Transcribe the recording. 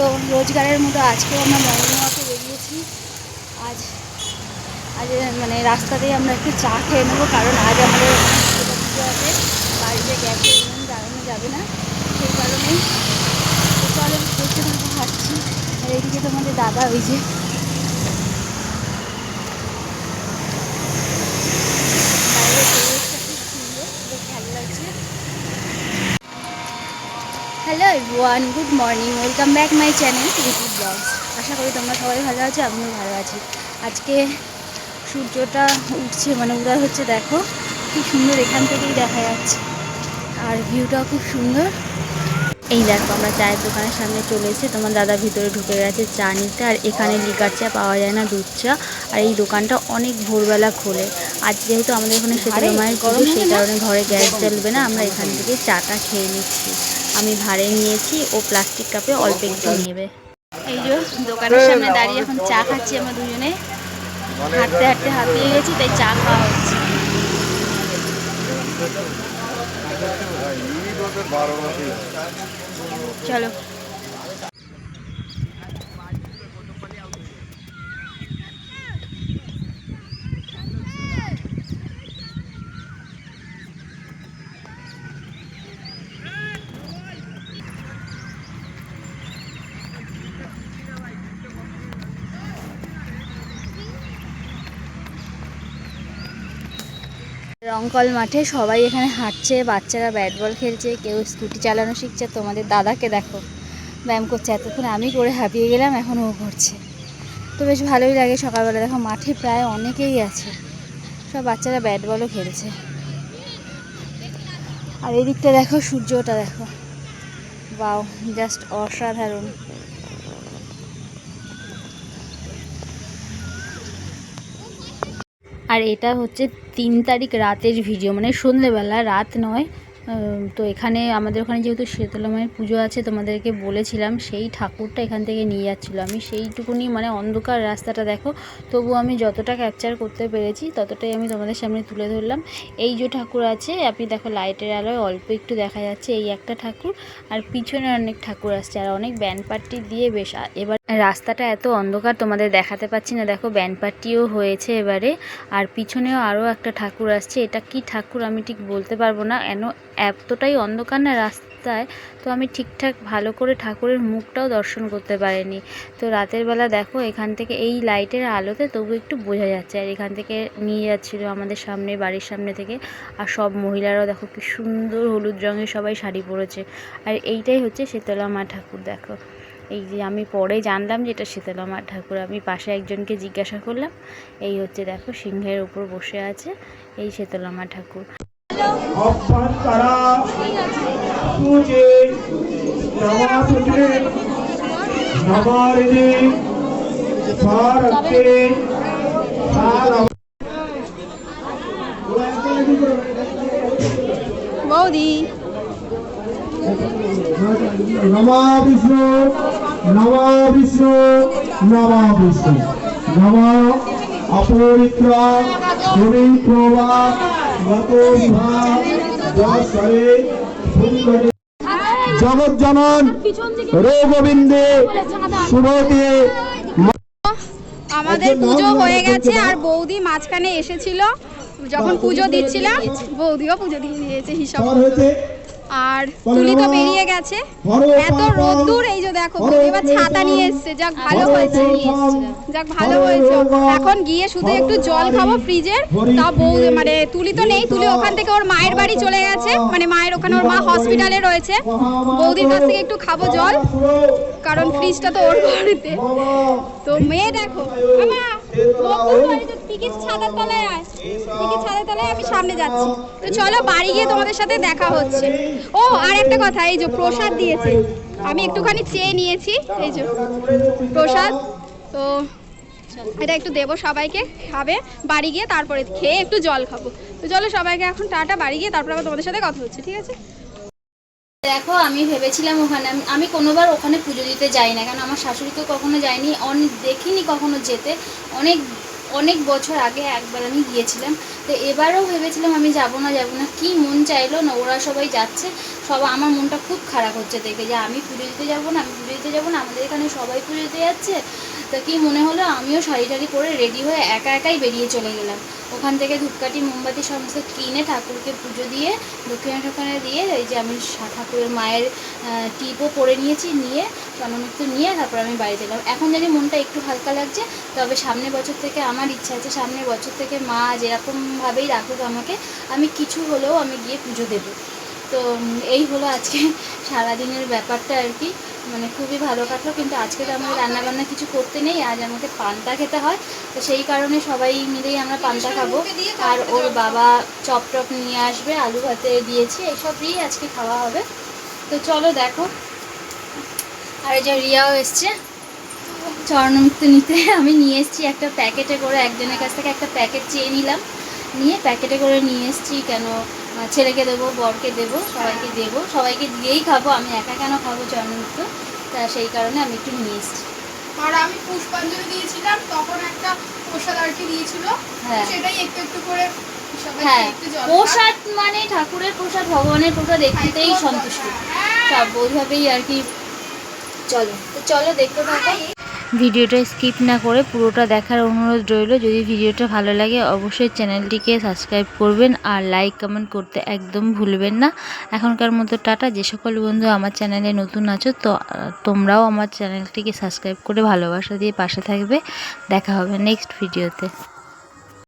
তো রোজগারের মতো আজকেও আমরা মর্নিং ওয়াকে বেরিয়েছি। আজ আজ মানে রাস্তাতেই আমরা একটু চা খেয়ে নেব, কারণ আজ আমাদের পুজো আছে বাড়িতে গ্যাসে উনুন জ্বালানো যাবে না, সেই কারণেই। চলো, দেখতে থাকব হাঁটছি। আর এইদিকে তোমাদের দাদা ওই যে বাইরে পরিবেশটা খুব সুন্দর বেশ ভালো লাগছে hello everyone good morning welcome back my channel Ripi vlogs. আশা করি তোমরা সবাই ভালো আছো আমিও ভালো আছি। আজকে সূর্যটা উঠছে মানে উদয় হচ্ছে দেখো। খুব সুন্দর এখান থেকেই দেখা যাচ্ছে। আর ভিউটাও খুব সুন্দর। এই দেখো আমরা চায়ের দোকানের সামনে চলে এসেছি তোমার দাদা ভিতরে ঢুকে গেছে চা নিতে আর এখানে লিকার চা পাওয়া যায় না দুধ চা। আর এই দোকানটা অনেক ভোরবেলা খোলে। আজ যেহেতু আমাদের এখানে শীতলা মায়ের পুজো সেই কারণে ঘরে গ্যাস জ্বলবে না আমরা এখান থেকে চাটা খেয়ে নিচ্ছি। আমি ভাড়ে নিয়েছি ও প্লাস্টিক কাপে অল্প একটু নেবে। এই যে দোকানের সামনে দাঁড়িয়ে এখন চা খাচ্ছি আমরা দুজনে। হাঁটতে হাঁটতে হাঁপিয়ে গেছি তাই চা খাওয়া হচ্ছে। চলো। রংকল মাঠে সবাই এখানে হাঁটছে, বাচ্চারা ব্যাট বল খেলছে, কেউ স্কুটি চালানো শিখছে। তোমাদের দাদাকে দেখো, ব্যায়াম করছে। এতক্ষণ আমি করে হাঁপিয়ে গেলাম, এখন ও করছে তো বেশ ভালোই লাগে সকালবেলা। দেখো, মাঠে প্রায় অনেকেই আছে। সব বাচ্চারা ব্যাট বলও খেলছে। আর এই দিকটা দেখো, সূর্যটা দেখো। বাও জাস্ট অসাধারণ। আর এটা হচ্ছে তিন তারিখ রাতের ভিডিও মানে সন্ধেবেলা রাত নয়। তো এখানে আমাদের ওখানে যেহেতু শীতলা মায়ের পুজো আছে, তোমাদেরকে বলেছিলাম, সেই ঠাকুরটা এখান থেকে নিয়ে যাচ্ছিল। আমি সেইটুকুনি মানে অন্ধকার রাস্তাটা দেখো তবু আমি যতটা ক্যাপচার করতে পেরেছি, ততটাই আমি তোমাদের সামনে তুলে ধরলাম। এই যে ঠাকুর আছে, আপনি দেখো লাইটের আলোয় অল্প একটু দেখা যাচ্ছে এই একটা ঠাকুর, আর পিছনে অনেক ঠাকুর আসছে, আর অনেক ব্যান্ড পার্টি দিয়ে বেশ এবার রাস্তাটা এত অন্ধকার তোমাদের দেখাতে পাচ্ছি না, দেখো ব্যান্ড পার্টিও হয়েছে এবারে, আর পিছনেও আরও একটা ঠাকুর আসছে, এটা কি ঠাকুর আমি ঠিক বলতে পারব না, এন এতটাই অন্ধকার না রাস্তায়, তো আমি ঠিকঠাক ভালো করে ঠাকুরের মুখটাও দর্শন করতে পারিনি। তো রাতের বেলা দেখো, এখান থেকে এই লাইটের আলোতে তবু একটু বোঝা যাচ্ছে। আর এখান থেকে নিয়ে যাচ্ছিল আমাদের সামনে, বাড়ির সামনে থেকে। আর সব মহিলারাও দেখো কি সুন্দর হলুদ রঙের সবাই শাড়ি পরেছে। আর এইটাই হচ্ছে শীতলা মা ঠাকুর, দেখো। এই যে আমি পরে জানলাম যে এটা শীতলা মা ঠাকুর। আমি পাশে একজনকে জিজ্ঞাসা করলাম, এই হচ্ছে দেখো সিংহের উপর বসে আছে এই শীতলা মা ঠাকুর। সূচে নমাসুচে নমারিণে ভারতে বৌদি নমা বিষ্ণু নমা বিষ্ণু নমা বিষ্ণু নমা অপরিত্রা পবিত্রবা মতো বিভা দশরে সুন্দরে জগৎ জনন রোগবিন্দে শুভতে আমাদের পুজো হয়ে গেছে আর বৌদি মাঝখানে এসেছিল। যখন পুজো দিচ্ছিলাম বৌদিও পুজো দিয়ে দিয়েছে হিসাব আর তুলি তো বেরিয়ে গেছে। এত রোদ্দুর এই যে দেখো এবার ছাতা নিয়ে এসছে। যাক ভালো হয়েছে। যাক ভালো হয়েছে। এখন গিয়ে শুধু একটু জল খাব ফ্রিজের। তা বৌ মানে তুলি তো নেই তুলি ওখান থেকে ওর মায়ের বাড়ি চলে গেছে। মানে মায়ের ওখানে ওর মা হসপিটালে রয়েছে। বৌদির কাছ থেকে একটু খাব জল কারণ ফ্রিজটা তো ওর বাড়িতে তো মেয়ে দেখো আমা আমি সামনে যাচ্ছি। তো চলো বাড়ি গিয়ে তোমাদের সাথে দেখা হচ্ছে। ও, আর একটা কথা, এই যে প্রসাদ দিয়েছে। আমি একটুখানি চেয়ে নিয়েছি। এই যে প্রসাদ। তো এটা একটু দেবো সবাইকে, খাবে। বাড়ি গিয়ে তারপরে খেয়ে একটু জল খাব। তো চলো সবাইকে এখন টাটা, বাড়ি গিয়ে তারপর আবার তোমাদের সাথে কথা হচ্ছে, ঠিক আছে? দেখো, আমি ভেবেছিলাম ওখানে, আমি- কোনোবার ওখানে পুজো দিতে যাই না। কারণ আমার শাশুড়ি তো কখনো যায়নি অনেক দেখিনি কখনো যেতে। অনেক অনেক বছর আগে একবার আমি গিয়েছিলাম। তো এবারও ভেবেছিলাম আমি যাব না যাব না। কি মন চাইলো না, ওরা সবাই যাচ্ছে। সব, আমার মনটা খুব খারাপ হচ্ছে দেখে যে, আমি পুজো দিতে যাব না, আমি পুজো দিতে যাব না, আমাদের এখানে সবাই পুজো দিতে যাচ্ছে। তো কি মনে হলো, আমিও শাড়ি টাড়ি পরে রেডি হয়ে একা একাই বেরিয়ে চলে গেলাম। ওখান থেকে ধূপকাঠি, মোমবাতি সমস্ত কিনে ঠাকুরকে পুজো দিয়ে দক্ষিণা ঠাকুরে দিয়ে এই যে আমি ঠাকুরের মায়ের টিপও পরে নিয়েছি, নিয়ে স্বর্ণমুক্ত নিয়ে তারপর আমি বাড়িতে এলাম এখন জানি মনটা একটু হালকা লাগছে, তবে সামনের বছর থেকে আমার ইচ্ছা আছে, সামনের বছর থেকে মা যেরকমভাবেই রাখুক আমাকে, আমি কিছু হলেও আমি গিয়ে পুজো দেবো। তো এই হলো আজকে সারাদিনের ব্যাপারটা আর কি। মানে খুবই ভালো কাটলো কিন্তু আজকে তো আমাকে রান্নাবান্না কিছু করতে নেই আজ আমাকে পান্তা খেতে হয়। তো সেই কারণে সবাই মিলেই আমরা পান্তা খাব। আর ওর বাবা চপ টপ নিয়ে আসবে আলু ভাতে দিয়েছি এইসব এইসবই আজকে খাওয়া হবে। তো চলো দেখো। আর এই যে রিয়াও এসছে। চরণমুক্ত নিতে। আমি নিয়ে এসেছি একটা প্যাকেটে করে একজনের কাছ থেকে একটা প্যাকেট চেয়ে নিলাম। নিয়ে প্যাকেটে করে নিয়ে এসেছি কেন ছেলেকে দেবো বরকে দেবো সবাইকে দেবো। সবাইকে দিয়েই খাব আমি একা কেন খাব চরণমুক্ত তা সেই কারণে আমি একটু নিয়ে এসেছি। আর আমি পুষ্পাঞ্জলি দিয়েছিলাম তখন একটা প্রসাদ আর কি দিয়েছিল হ্যাঁ। সেটাই একটু একটু করে হ্যাঁ প্রসাদ মানে ঠাকুরের প্রসাদ ভগবানের প্রসাদ একটুতেই সন্তুষ্ট। সব ওইভাবেই আর কি। চলো তো চলো দেখতে থাকো। ভিডিওটা স্কিপ না করে পুরোটা দেখার অনুরোধ রইল। যদি ভিডিওটা ভালো লাগে, অবশ্যই চ্যানেলটিকে সাবস্ক্রাইব করবেন আর লাইক, কমেন্ট করতে একদম ভুলবেন না। এখনকার মতো টাটা। যে সকল বন্ধু আমার চ্যানেলে নতুন আছো, তো, তোমরাও আমার চ্যানেলটিকে সাবস্ক্রাইব করে ভালোবাসা দিয়ে পাশে থাকবে। দেখা হবে নেক্সট ভিডিওতে।